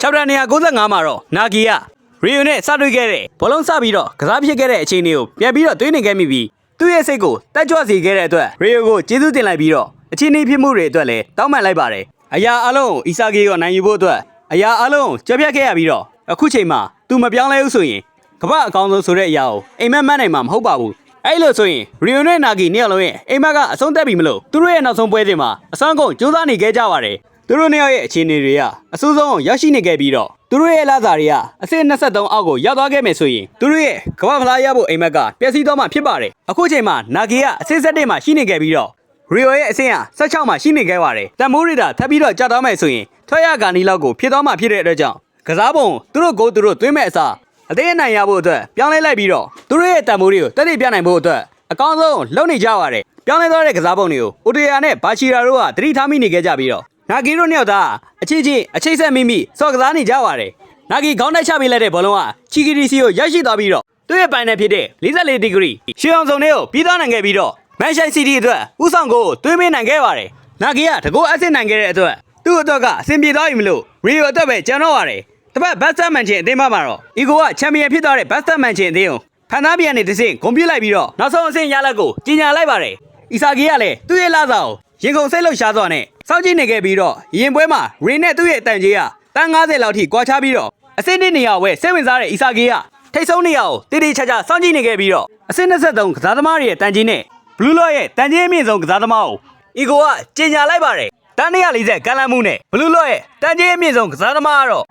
chapter 195မှာတော့နာဂီကရီယိုနဲ့စတွေ့ခဲ့တဲ့ဘောလုံးစပြီးတော့ကစားဖြစ်ခဲ့တဲ့အခြေအနေကိုပြန်ပြီးတော့တွေးနေခဲ့မိပြီးသူ့ရဲ့စိတ်ကိုတက်ကြွစေခဲ့တဲ့အတွက်ရီယိုကိုကျေးဇူးတင်လိုက်ပြီးတော့အခြေအနေဖြစ်မှုတွေအတွက်လည်းတောင်းပန်လိုက်ပါတယ်အရာအလုံးကိုအီဆာဂီကိုနိုင်ယူဖို့အတွက်အရာအလုံးကိုကြပြတ်ခဲ့ရပြီးတော့အခုချိန်မှာသူမပြောင်းလဲဘူးဆိုရင်ကမ္ဘာအကောင်းဆုံးဆိုတဲ့အရာကိုအိမ်မက်မက်နိုင်မှာမဟုတ်ပါဘူးအဲ့လိုဆိုရင်ရီယိုနဲ့နာဂီနှစ်ယောက်လုံးရဲ့အိမ်မက်ကအဆုံးသက်ပြီမလို့သူတို့ရဲ့နောက်ဆုံးပွဲစဉ်မှာအစမ်းကုန်ကြိုးစားနေခဲ့ကြပါတယ် သူတို့နှစ်ယောက်ရဲ့အခြေအနေတွေကအဆိုးဆုံးကိုရောက်ရှိနေခဲ့ပြီးတော့သူတို့ရဲ့လာစာတွေကအဆင့်23အောက်ကိုရောက်သွားခဲ့မယ်ဆိုရင်သူတို့ရဲ့ကမ္ဘာဖလားရဖို့အိမ်မက်ကပျက်စီးသွားမှဖြစ်ပါတယ်အခုချိန်မှာနာဂီကအဆင့်7မှာရှိနေခဲ့ပြီးတော့ရီယိုရဲ့အဆင့်ဟာ16မှာရှိနေခဲ့ပါတယ်။တန်မိုးရီတာထပ်ပြီးတော့ကြာသွားမယ်ဆိုရင်ထွက်ရကာနီလောက်ကိုဖြစ်သွားမှာဖြစ်တဲ့အတွက်ကြောင့်ကစားပုံသူတို့ကိုသူတို့သွင်းမဲ့အစားအသေးအနိုင်ရဖို့အတွက်ပြောင်းလဲလိုက်ပြီးတော့သူတို့ရဲ့တန်မိုးတွေကိုတက်တည်ပြနိုင်ဖို့အတွက်အကောင်းဆုံးလုပ်နေကြပါတယ်။ပြောင်းလဲသွားတဲ့ကစားပုံတွေကိုအိုတီယာနဲ့ဘာချီရာတို့ကသတိထားမိနေခဲ့ကြပြီးတော့ နာဂီတို့နှစ်ယောက်သားအချင်းချင်းအချိတ်ဆက်မိမိစော်ကစားနေကြပါတယ်။နာဂီခေါင်းနဲ့ချပေးလိုက်တဲ့ဘောလုံးကချီကီတီစီကိုရရှိသွားပြီးတော့သူ့ရဲ့ပိုင်နယ်ဖြစ်တဲ့44ဒီဂရီရှေးအောင်စုံတွေကိုပြီးသွားနိုင်ခဲ့ပြီးတော့မန်ရှိုင်းစီးတီးအတွက်ဥဆောင်ကိုသွင်းပေးနိုင်ခဲ့ပါတယ်။နာဂီကတကောအဆင့်နိုင်ခဲ့တဲ့အတွက်သူ့အတွက်ကအဆင်ပြေသွားပြီမလို့ရီယိုအတွက်ပဲကြံတော့ရတယ်။တစ်ပတ်ဘတ်စတာမန်ချင်းအသင်းမမှာတော့အီကိုကချန်ပီယံဖြစ်သွားတဲ့ဘတ်စတာမန်ချင်းအသင်းကိုဖန်သားပြန်နေတစ်ဆင့်ဂုံပြစ်လိုက်ပြီးတော့နောက်ဆုံးအဆင့်ရလက်ကိုကြီးညာလိုက်ပါတယ်။အီဆာဂီကလည်းသူ့ရဲ့လာစာကို ရင်ကုန်စိတ်လှုပ်ရှားစွာနဲ့စောင့်ကြည့်နေခဲ့ပြီးတော့ရင်ပွဲမှာရီနဲ့သူ့ရဲ့တန်ကြီးကတန်း90လောက်ထိကွာခြားပြီးတော့အဆင့်တစ်နေရာဝဲစိတ်ဝင်စားတဲ့အီဆာဂီကထိတ်ဆုံးနေရာကိုတည်တည်ချာချာစောင့်ကြည့်နေခဲ့ပြီးတော့အဆင့်23ကစားသမားတွေရဲ့တန်ကြီးနဲ့ဘလူးလော့ရဲ့တန်ကြီးအမြင့်ဆုံးကစားသမားကိုအီကိုကကျင်ညာလိုက်ပါတယ်တန်း140ကန်လန်းမှုနဲ့ဘလူးလော့ရဲ့တန်ကြီးအမြင့်ဆုံးကစားသမားကတော့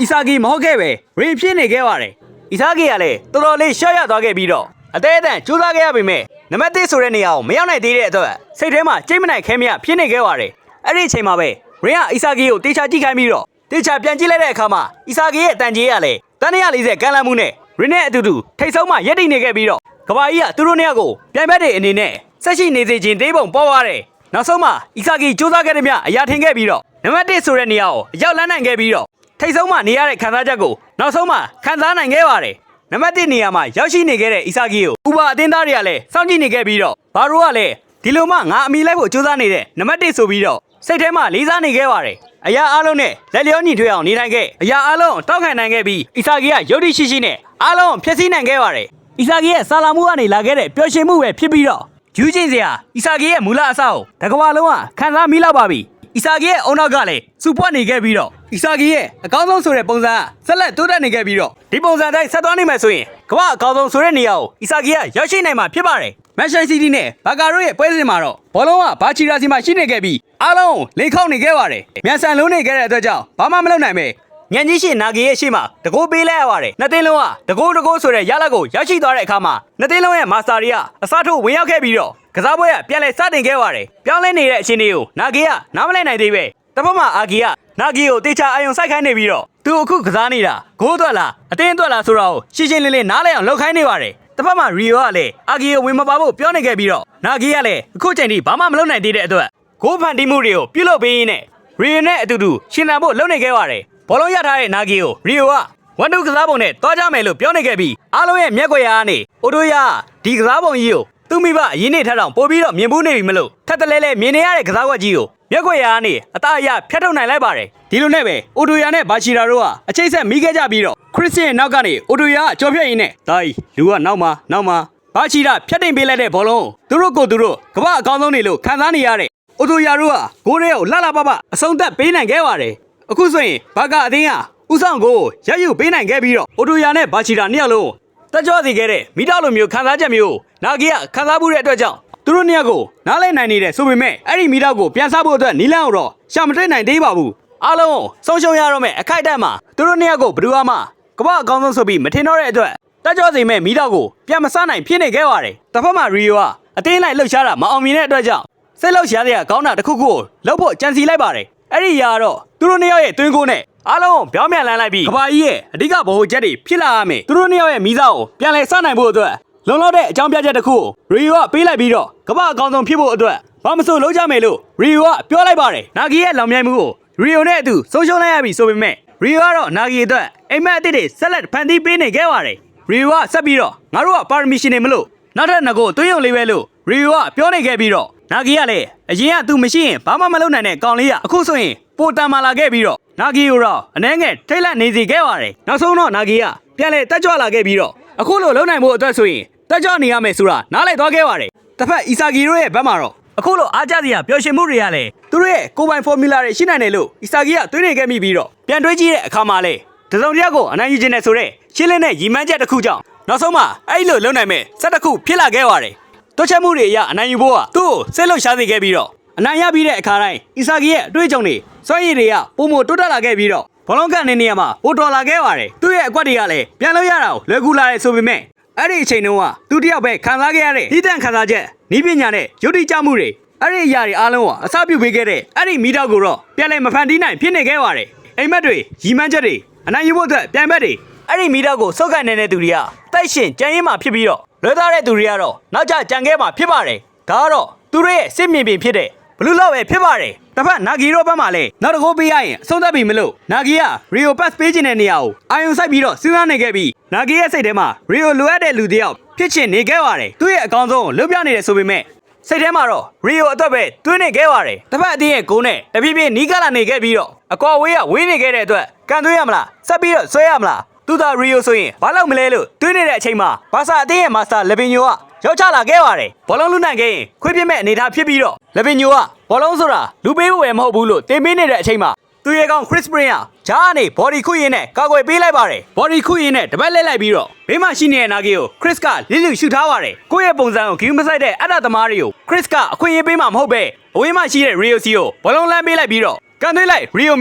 အီဆာဂီမဟုတ်ခဲ့ပဲရီဖြစ်နေခဲ့ပါတယ်အီဆာဂီကလည်းတော်တော်လေးရှော့ရသွားခဲ့ပြီးတော့အသေးအတန်ကြိုးစားခဲ့ရပေမဲ့ နံပါတ်1ဆိုတဲ့နေရာကိုမရောက်နိုင်သေးတဲ့အတွက်စိတ်ထဲမှာကြိတ်မနိုင်ခဲမရဖြစ်နေခဲ့ပါတယ်အဲ့ဒီအချိန်မှာပဲရင်းကအီဆာဂီကိုတေချာကြည့်ခိုင်းပြီးတော့တေချာပြန်ကြည့်လိုက်တဲ့အခါမှာအီဆာဂီရဲ့တန်ကြီးကလည်းတန်း140ကန်လန်းမှုနဲ့ရင်းနဲ့အတူတူထိတ်ဆုံးမှရက်တည်နေခဲ့ပြီးတော့ကဘာကြီးကသူတို့နှစ်ယောက်ကိုပြိုင်ဘက်တွေအနေနဲ့ဆက်ရှိနေစေခြင်းသေးပုံပေါ်ရတယ်။နောက်ဆုံးမှာအီဆာဂီစူးစမ်းခဲ့တဲ့မြအရာထင်ခဲ့ပြီးတော့နံပါတ်1ဆိုတဲ့နေရာကိုအရောက်လန်းနိုင်ခဲ့ပြီးတော့ထိတ်ဆုံးမှနေရတဲ့ခံစားချက်ကိုနောက်ဆုံးမှခံစားနိုင်ခဲ့ပါတယ်။ နံပါတ်1နေရာမှာရောက်ရှိနေခဲ့တဲ့အီဆာဂီကိုဥပါအတင်းသားတွေကလည်းစောင့်ကြည့်နေခဲ့ပြီးတော့ဘာရိုကလည်းဒီလိုမှငါအမိလိုက်ဖို့စူးစမ်းနေတဲ့နံပါတ်1ဆိုပြီးတော့စိတ်ထဲမှာလေးစားနေခဲ့ပါတယ်။အရာအလုံးနဲ့လက်လျောညီထွေးအောင်နေနိုင်ခဲ့အရာအလုံးတောက်ခံနိုင်ခဲ့ပြီးအီဆာဂီကယုတ်တိရှိရှိနဲ့အလုံးဖျက်ဆီးနိုင်ခဲ့ပါတယ်။အီဆာဂီရဲ့ဆာလာမှုကနေလာခဲ့တဲ့ပျော်ရွှင်မှုပဲဖြစ်ပြီးတော့ယူကျင်စရာအီဆာဂီရဲ့မူလအဆောက်တကဘာလုံးကခံစားမိလောက်ပါပြီ အီဆာဂီရဲ့အုံနောက်ကလည်းစူပွက်နေခဲ့ပြီးတော့အီဆာဂီရဲ့အကောင်းဆုံးဆိုတဲ့ပုံစံကဆက်လက်တိုးတက်နေခဲ့ပြီးတော့ဒီပုံစံတိုင်းဆက်သွားနိုင်မယ်ဆိုရင်ကမ္ဘာအကောင်းဆုံးဆိုတဲ့နေရာကိုအီဆာဂီကရောက်ရှိနိုင်မှာဖြစ်ပါတယ်မန်ချက်စီးတီးနဲ့ဘာကာရိုရဲ့ပွဲစဉ်မှာတော့ဘောလုံးကဘာချီရာစီမှာရှိနေခဲ့ပြီးအားလုံးကိုလိန်ခေါက်နေခဲ့ပါတယ်မြန်ဆန်လုံးနေခဲ့တဲ့အတွက်ကြောင့်ဘာမှမလုပ်နိုင်ပဲညံကြီးရှင်နာဂီရဲ့ရှေ့မှာတကိုးပေးလိုက်ရပါတယ်နှစ်သိန်းလုံးကတကိုးတကိုးဆိုတဲ့ရလက်ကိုရောက်ရှိသွားတဲ့အခါမှာနှစ်သိန်းလုံးရဲ့မာစတာတွေကအစားထိုးဝင်ရောက်ခဲ့ပြီးတော့ ကစားပွဲကပြန်လဲစတင်ခဲ့ပါတယ်ပြောင်းလဲနေတဲ့အချိန်လေးကိုနာဂီကနားမလဲနိုင်သေးပဲတစ်ဖက်မှာအာဂီကနာဂီကိုတေချာအယုံစိုက်ခိုင်းနေပြီးတော့သူအခုကစားနေတာဂိုးအတွက်လားအတင်းအတွက်လားဆိုတော့ရှင်းရှင်းလင်းလင်းနားလဲအောင်လှုပ်ခိုင်းနေပါတယ်တစ်ဖက်မှာရီယိုကလည်းအာဂီကိုဝင်မပါဖို့ပြောနေခဲ့ပြီးတော့နာဂီကလည်းအခုချိန်ထိဘာမှမလုပ်နိုင်သေးတဲ့အတွက်ဂိုးဖန်တီးမှုတွေကိုပြုလုပ်ပေးရင်းနဲ့ရီယိုနဲ့အတူတူရှင်နံဖို့လုပ်နေခဲ့ပါတယ်ဘောလုံးရထားတဲ့နာဂီကိုရီယိုကဝန်တူကစားပုံနဲ့တွားကြမယ်လို့ပြောနေခဲ့ပြီးအားလုံးရဲ့မျက်ကွယ်ရာကနေအိုတိုယာဒီကစားပုံကြီးကို သူ့မိဘအရင်နေထက်တောင်ပို့ပြီးတော့မြင်ဘူးနေပြီမလို့ထက်တလဲလဲမြင်နေရတဲ့ကစားကွက်ကြီးကိုမျက်ကွယ်ရာကနေအသားအရဖျက်ထုတ်နိုင်လိုက်ပါတယ်ဒီလိုနဲ့ပဲအိုတိုယာနဲ့ဘာချီရာတို့ကအချိတ်ဆက်မိခဲ့ကြပြီးတော့ခရစ်စတန်နောက်ကနေအိုတိုယာကကြော်ဖြတ်ရင်းနဲ့ဒိုင်လူကနောက်မှာနောက်မှာဘာချီရာဖျက်တင်ပေးလိုက်တဲ့ဘောလုံးကိုသူတို့ကိုသူတို့ကမ္ဘာအကောင်းဆုံးနေလို့ခံစားနေရတဲ့အိုတိုယာတို့ကဂိုးတွေကိုလှလှပပအဆုံးသက်ပေးနိုင်ခဲ့ပါတယ်။အခုဆိုရင်ဘာကာအသင်းကဥဆောင်ကိုရယူပေးနိုင်ခဲ့ပြီးတော့အိုတိုယာနဲ့ဘာချီတာနှစ်ယောက်လုံး တက်ကြွစေခဲ့တဲ့မိသားလိုမျိုးခံစားချက်မျိုးနာဂီကခံစားမှုတဲ့အတွက်ကြောင့်သူတို့နှစ်ယောက်ကိုနားလဲနိုင်နေတဲ့ဆိုပေမဲ့အဲ့ဒီမိသားကိုပြန်စားဖို့အတွက်နီလန်ကိုတော့ရှာမတွေ့နိုင်သေးပါဘူး။အားလုံးဆုံးရှုံးရတော့မဲ့အခိုက်အတန့်မှာသူတို့နှစ်ယောက်ကိုဘယ်သူမှကမ္ဘာအကောင်းဆုံးဆိုပြီးမထင်တော့တဲ့အတွက်တက်ကြွစေမဲ့မိသားကိုပြန်မစားနိုင်ဖြစ်နေခဲ့ပါတယ်။တစ်ဖက်မှာရီယိုကအတင်းလိုက်လှုပ်ရှားတာမအောင်မြင်တဲ့အတွက်ကြောင့်စိတ်လောက်ရှားတဲ့ကောင်းတာတစ်ခုခုကိုလောက်ဖို့ကြံစီလိုက်ပါတယ်အဲ့ဒီຢာကတော့သူတို့နှစ်ယောက်ရဲ့တွင်းကိုနဲ့ အားလုံးကိုပြောင်းပြန်လန်းလိုက်ပြီးကဘာကြီးရဲ့အဓိကဗဟိုချက်တွေဖြစ်လာရမယ်သူတို့နှစ်ယောက်ရဲ့မိသားကိုပြန်လဲစနိုင်ဖို့အတွက်လုံလောက်တဲ့အကြောင်းပြချက်တစ်ခုကိုရီယိုကပေးလိုက်ပြီးတော့ကဘာအကောင်ဆုံးဖြစ်ဖို့အတွက်ဘာမဆိုလုပ်ကြမယ်လို့ရီယိုကပြောလိုက်ပါတယ်နာဂီရဲ့လောင်မြိုင်မှုကိုရီယိုနဲ့အတူဆုံးရှုံးလိုက်ရပြီဆိုပေမဲ့ရီယိုကတော့နာဂီအတွက်အိမ်မက်အစ်စ်တွေဆက်လက်ဖန်တီးပေးနေခဲ့ပါတယ်ရီယိုကဆက်ပြီးတော့ငါတို့ကပါရမီရှင်နေမလို့နောက်ထပ်ငကိုသွင်းရုံလေးပဲလို့ရီယိုကပြောနေခဲ့ပြီးတော့နာဂီကလည်းအရင်ကသူမရှိရင်ဘာမှမလုပ်နိုင်တဲ့ကောင်လေးကအခုဆိုရင် ပိုတန်မာလာခဲ့ပြီးတော့နာဂီကိုတော့အနှဲငယ်ထိတ်လန့်နေစေခဲ့ပါတယ်နောက်ဆုံးတော့နာဂီကပြန်လဲတက်ကြွလာခဲ့ပြီးတော့အခုလိုလုံနိုင်ဖို့အတွက်ဆိုရင်တက်ကြွနေရမယ်ဆိုတာနားလည်သွားခဲ့ပါတယ်တစ်ဖက်အီဆာဂီတို့ရဲ့ဘက်မှာတော့အခုလိုအားကြစရာပျော်ရွှင်မှုတွေကလည်းသူတို့ရဲ့ကိုယ်ပိုင်ဖော်မူလာတွေရှိနိုင်တယ်လို့အီဆာဂီကတွေးနေခဲ့မိပြီးတော့ပြန်တွေးကြည့်တဲ့အခါမှာလေတစုံတစ်ယောက်ကိုအနိုင်ယူခြင်းနဲ့ဆိုတဲ့ရှင်းလင်းတဲ့ရီမန်းချက်တစ်ခုကြောင့်နောက်ဆုံးမှာအဲ့လိုလုံနိုင်မဲ့ဆက်တစ်ခုဖြစ်လာခဲ့ပါတယ်တွက်ချက်မှုတွေအရအနိုင်ယူဖို့ကသူ့ကိုစိတ်လှုပ်ရှားစေခဲ့ပြီးတော့ အနိုင်ရပြီးတဲ့အခါတိုင်းအီဆာဂီရဲ့အတွေ့အကြုံတွေစွမ်းရည်တွေကပုံမတိုးတက်လာခဲ့ပြီးတော့ဘလုံးကန်နေနေရမှာပိုတော်လာခဲ့ပါတယ်သူ့ရဲ့အကွက်တွေကလည်းပြန်လို့ရတာကိုလွယ်ကူလာတယ်ဆိုပေမဲ့အဲ့ဒီအချိန်တုန်းကသူတယောက်ပဲခံစားခဲ့ရတဲ့ဒီတန်ခံစားချက်ဤပညာနဲ့ယုတ်တိကြမှုတွေအဲ့ဒီအရာတွေအားလုံးကအစပြုပေးခဲ့တဲ့အဲ့ဒီမိတော့ကိုတော့ပြန်လဲမဖန်တီးနိုင်ဖြစ်နေခဲ့ပါတယ်အိမ်မက်တွေရီမန်းချက်တွေအနိုင်ယူဖို့အတွက်ပြန်ဘက်တွေအဲ့ဒီမိတော့ကိုစောက်ကန်နေတဲ့သူတွေကတိုက်ရှင်ကြံရင်မှဖြစ်ပြီးတော့လွဲသားတဲ့သူတွေကတော့နောက်ကျကြံခဲ့မှဖြစ်ပါတယ်ဒါကတော့သူတို့ရဲ့စစ်မြင်ပင်ဖြစ်တဲ့ ဘလူးလောက်ပဲဖြစ်ပါတယ်တစ်ဖက်နာဂီရောဘက်မှာလည်းနောက်တစ်ခုပေးရရင်အဆုံးသတ်ပြီမလို့နာဂီကရီယိုပတ်ပေးခြင်းတဲ့နေရာကိုအာယုံဆိုင်ပြီးတော့စဉ်းစားနေခဲ့ပြီးနာဂီရဲ့စိတ်ထဲမှာရီယိုလိုအပ်တဲ့လူတစ်ယောက်ဖြစ်ချင်နေခဲ့ပါတယ်သူ့ရဲ့အကောင်းဆုံးကိုလွတ်ပြနေတယ်ဆိုပေမဲ့စိတ်ထဲမှာတော့ရီယိုအတွက်ပဲတွေးနေခဲ့ပါတယ်တစ်ဖက်အတင်းရဲ့ကိုးနဲ့တဖြည်းဖြည်းနီးကလာနေခဲ့ပြီးတော့အကွာဝေးကဝေးနေခဲ့တဲ့အတွက်ကန်သွေးရမလားဆက်ပြီးတော့ဆွဲရမလားသူသာရီယိုဆိုရင်ဘာလို့မလဲလို့တွေးနေတဲ့အချိန်မှာဘာသာအတင်းရဲ့မာစတာလေပင်ညိုက ရောက်ချလာခဲ့ပါတယ်ဘောလုံးလူနိုင်ခဲ့ရင်ခွေးပြစ်မဲ့အနေထားဖြစ်ပြီးတော့လေဗင်ညိုကဘောလုံးဆိုတာလူပေးဖို့ပဲမဟုတ်ဘူးလို့တင်ပေးနေတဲ့အချိန်မှာသူရဲ့ကောင်ခရစ်ပရင်ကဂျားကနေဘော်ဒီခွရင်နဲ့ကာကွယ်ပေးလိုက်ပါတယ်ဘော်ဒီခွရင်နဲ့တပတ်လဲလိုက်ပြီးတော့ဘေးမှာရှိနေတဲ့နာဂီကိုခရစ်ကလစ်လူရှူထားပါတယ်ကိုယ့်ရဲ့ပုံစံကိုဂယူးမဆိုင်တဲ့အတ္တသမားတွေကိုခရစ်ကအခွင့်အရေးပေးမှာမဟုတ်ပဲအဝေးမှာရှိတဲ့ရီယိုစီကိုဘောလုံးလမ်းပေးလိုက်ပြီးတော့ကန်သွေးလိုက်ရီယို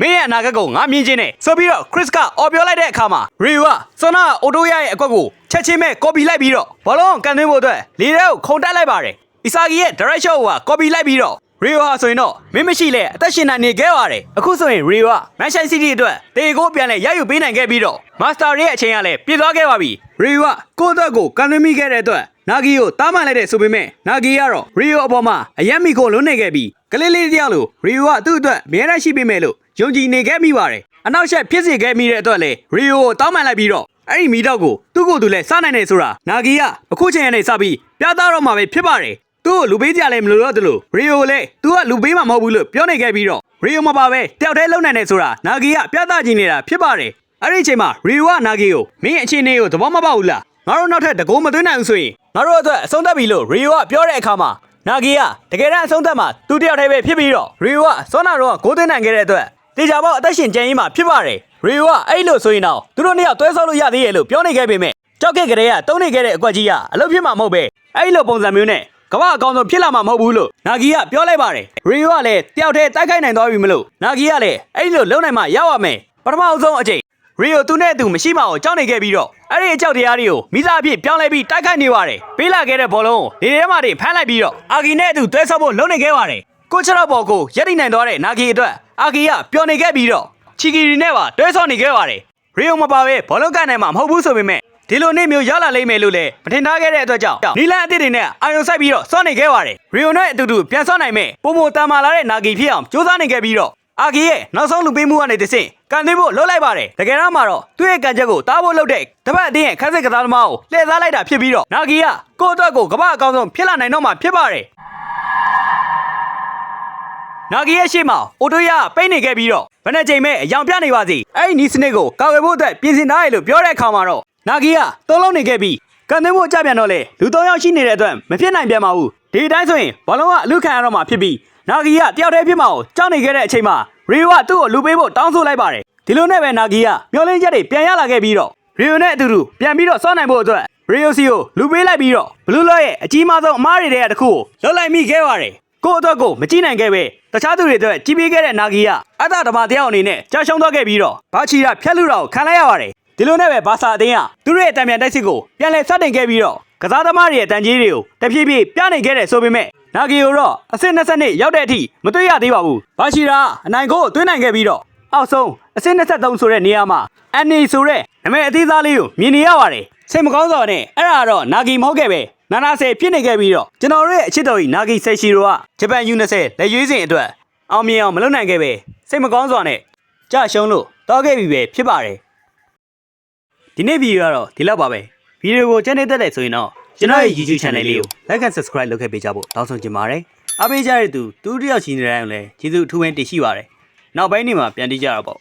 မီခါကေမင်းရဲ့အနာဂတ်ကိုငါမြင်ချင်းနဲ့ဆိုပြီးတော့ခရစ်ကအော်ပြောလိုက်တဲ့အခါမှာရီယိုကစောနာအိုတိုရရဲ့အကွက်ကိုချက်ချင်းမဲ့ကော်ပီလိုက်ပြီးတော့ဘောလုံးကိုကန်သွင်းဖို့အတွက်လေထဲကိုခုန်တက်လိုက်ပါတယ်အီဆာဂီရဲ့ direct shot ကကော်ပီလိုက်ပြီးတော့ရီယိုဟာဆိုရင်တော့မင်းမရှိလဲအသက်ရှင်နိုင်နေခဲ့ပါတယ်အခုဆိုရင်ရီယိုကမန်ချက်စီးတီးအတွက်တေကိုပြန်လဲရယူပေးနိုင်ခဲ့ပြီးတော့မာစတာရဲ့အချိန်ကလည်းပြည့်သွားခဲ့ပါပြီရီယိုကကိုယ့်အတွက်ကိုကန်သွင်းမိခဲ့တဲ့အတွက် နာဂီကိုတားမှန်လိုက်တဲ့ဆိုပေမဲ့နာဂီကတော့ရီယိုအပေါ်မှာအယက်မီကိုလွတ်နေခဲ့ပြီးကလေးလေးတယောက်လိုရီယိုကသူ့အတွက်အမြဲတမ်းရှိပေးမယ်လို့ယုံကြည်နေခဲ့မိပါတယ်အနောက်ရှက်ဖြစ်စေခဲ့မိတဲ့အတွက်လေရီယိုကိုတောင်းပန်လိုက်ပြီးတော့အဲ့ဒီမီတော့ကိုသူ့ကိုယ်သူလည်းစနိုင်နေဆိုတာနာဂီကအခုချိန်ကနေစပြီးပြသတော့မှာပဲဖြစ်ပါတယ်သူ့ကိုလူပေးကြလည်းမလို့တော့တလို့ရီယိုလည်းသူကလူပေးမှာမဟုတ်ဘူးလို့ပြောနေခဲ့ပြီးတော့ရီယိုမပါပဲတယောက်တည်းလုံနိုင်နေဆိုတာနာဂီကပြသကြည့်နေတာဖြစ်ပါတယ်အဲ့ဒီအချိန်မှာရီယိုကနာဂီကိုမင်းအခြေအနေကိုသဘောမပေါက်ဘူးလားငါတို့နောက်ထပ်တကိုးမသွင်းနိုင်ဘူးဆိုရင် ငါတို့အတွက်အဆုံးသတ်ပြီလို့ရီယိုကပြောတဲ့အခါမှာနာဂီကတကယ်တမ်းအဆုံးသတ်မှာသူတယောက်တည်းပဲဖြစ်ပြီးတော့ရီယိုကစောနာတော့ဂိုးသွင်းနိုင်ခဲ့တဲ့အတွက်တေချာပေါက်အသက်ရှင်ကျန်ရင်းမှာဖြစ်ပါတယ်ရီယိုကအဲ့လိုဆိုရင်တော့သူတို့နှစ်ယောက်တွဲဆောက်လို့ရသေးရဲ့လို့ပြောနေခဲ့ပေမဲ့ကြောက်ကက်ကလေးကတုံးနေခဲ့တဲ့အကွက်ကြီးကအလုပ်ဖြစ်မှာမဟုတ်ပဲအဲ့လိုပုံစံမျိုးနဲ့ကမ္ဘာအကောင်ဆုံးဖြစ်လာမှာမဟုတ်ဘူးလို့နာဂီကပြောလိုက်ပါတယ်ရီယိုကလည်းတယောက်တည်းတိုက်ခိုက်နိုင်သွားပြီမလို့နာဂီကလည်းအဲ့လိုလုံနိုင်မှရောက်ရမယ်ပထမအဆုံးအချိန် ရီယိုသူနဲ့သူမရှိမအောင်ကြောက်နေခဲ့ပြီးတော့အဲ့ဒီအကြောက်တရားတွေကိုမိသားအဖြစ်ပြောင်းလဲပြီးတိုက်ခိုက်နေပါတယ်ပေးလာခဲ့တဲ့ဘောလုံးကိုလေထဲမှာတွေဖမ်းလိုက်ပြီးတော့အာဂီနဲ့အတူတွဲဆောက်ဖို့လုပ်နေခဲ့ပါတယ်ကိုချတော့ဘော်ကိုရက်တိနိုင်သွားတဲ့နာဂီအတွက်အာဂီကပျော်နေခဲ့ပြီးတော့ချီကီရီနဲ့ပါတွဲဆောက်နေခဲ့ပါတယ်ရီယိုမပါပဲဘောလုံးကနိုင်မှာမဟုတ်ဘူးဆိုပေမဲ့ဒီလိုနေ့မျိုးရောက်လာလိမ့်မယ်လို့လည်းမထင်ထားခဲ့တဲ့အတွက်ကြောင့်နီလန်အသစ်တွေနဲ့အာယုံဆိုင်ပြီးတော့စောနေခဲ့ပါတယ်ရီယိုနဲ့အတူတူပြန်စောနိုင်မဲ့ပုံမတန်မာလာတဲ့နာဂီဖြစ်အောင်ကြိုးစားနေခဲ့ပြီးတော့အာဂီရဲ့နောက်ဆုံးလူပေးမှုကနေတဆင့် ကန်သွင်းဖို့လှုပ်လိုက်ပါတယ်တကယ်တော့မှတော့သူ့ရဲ့ကန်ချက်ကိုတားဖို့လှုပ်တဲ့တပတ်အတင်းရဲ့ခန်းစစ်ကစားသမားကိုလှည့်စားလိုက်တာဖြစ်ပြီးတော့နာဂီကကိုယ့်အတွက်ကိုကမ္ဘာအကောင်းဆုံးဖြစ်လာနိုင်တော့မှဖြစ်ပါတယ်နာဂီရဲ့ရှေ့မှာအိုတိုယာပိတ်နေခဲ့ပြီးတော့ဘယ်နှချိန်မဲ့အယောင်ပြနေပါစီအဲ့ဒီနီးစနစ်ကိုကာကွယ်ဖို့အတွက်ပြင်ဆင်ထားရလို့ပြောတဲ့အခါမှာတော့နာဂီကသုံးလုံးနေခဲ့ပြီးကန်သွင်းဖို့ကြပြန်တော့လေလူသုံးယောက်ရှိနေတဲ့အတွက်မဖြစ်နိုင်ပြန်ပါဘူးဒီအတိုင်းဆိုရင်ဘောလုံးကအလူခံရတော့မှဖြစ်ပြီးနာဂီကတယောက်တည်းဖြစ်မှာကိုကြောက်နေခဲ့တဲ့အချိန်မှာ ရီယိုကသူ့ကိုလူပေးဖို့တောင်းဆိုလိုက်ပါတယ်ဒီလိုနဲ့ပဲနာဂီကမျောလင်းချက်တွေပြန်ရလာခဲ့ပြီးတော့ရီယိုနဲ့အတူတူပြန်ပြီးတော့စောနိုင်ဖို့အတွက်ရီယိုစီကိုလူပေးလိုက်ပြီးတော့ဘလူးလော့ရဲ့အကြီးမားဆုံးအမားတွေတဲ့တစ်ခုကိုလှုပ်လိုက်မိခဲ့ပါတယ်ကိုယ့်အတွက်ကိုမကြည့်နိုင်ခဲ့ပဲတခြားသူတွေအတွက်ကြီးပေးခဲ့တဲ့နာဂီကအတ္တဓမ္မတရားအနေနဲ့ကြာရှုံးသွားခဲ့ပြီးတော့ဘာချီရာဖြတ်လူတာကိုခံလိုက်ရပါတယ်ဒီလိုနဲ့ပဲဘာသာအသင်းကသူတို့ရဲ့တံပြန်တိုက်စစ်ကိုပြန်လည်စတင်ခဲ့ပြီးတော့ ကစားသမားတွေရဲ့တန်ကြီးတွေကိုတဖြည်းဖြည်းပြနေခဲ့တယ်ဆိုပေမဲ့နာဂီယိုတော့အဆင့်20နှစ်ရောက်တဲ့အထိမတွေ့ရသေးပါဘူး။ဘာချီရာအနိုင်ကိုသွင်းနိုင်ခဲ့ပြီးတော့အောက်ဆုံးအဆင့်23ဆိုတဲ့နေရာမှာအန်နီဆိုတဲ့နာမည်အသေးစားလေးကိုမြင်နေရပါတယ်။စိတ်မကောင်းစွာနဲ့အဲ့ဒါတော့နာဂီမဟုတ်ခဲ့ပဲနာနာဆယ်ဖြစ်နေခဲ့ပြီးတော့ကျွန်တော်တို့ရဲ့အချစ်တော်ကြီးနာဂီဆယ်ရှီရိုကဂျပန် U20 လက်ရွေးစင်အတွက်အောင်မြင်အောင်မလုပ်နိုင်ခဲ့ပဲစိတ်မကောင်းစွာနဲ့ကြရှုံးလို့တောခဲ့ပြီပဲဖြစ်ပါတယ်။ဒီနေ့ဗီဒီယိုကတော့ဒီလောက်ပါပဲ။ ဗီဒီယိုကိုကြည့်နေတဲ့တဲ့ဆိုရင်တော့ကျွန်တော်ရဲ့ YouTube channel လေးကို like and subscribe လုပ်ခဲ့ပေးကြဖို့တောင်းဆိုချင်ပါတယ်။အားပေးကြတဲ့သူတူတယောက်ချင်းနေတိုင်းလည်းကျေးဇူးအထူးပဲတင်ရှိပါတယ်နောက်ပိုင်းနေမှာပြန်တီးကြတာပေါ့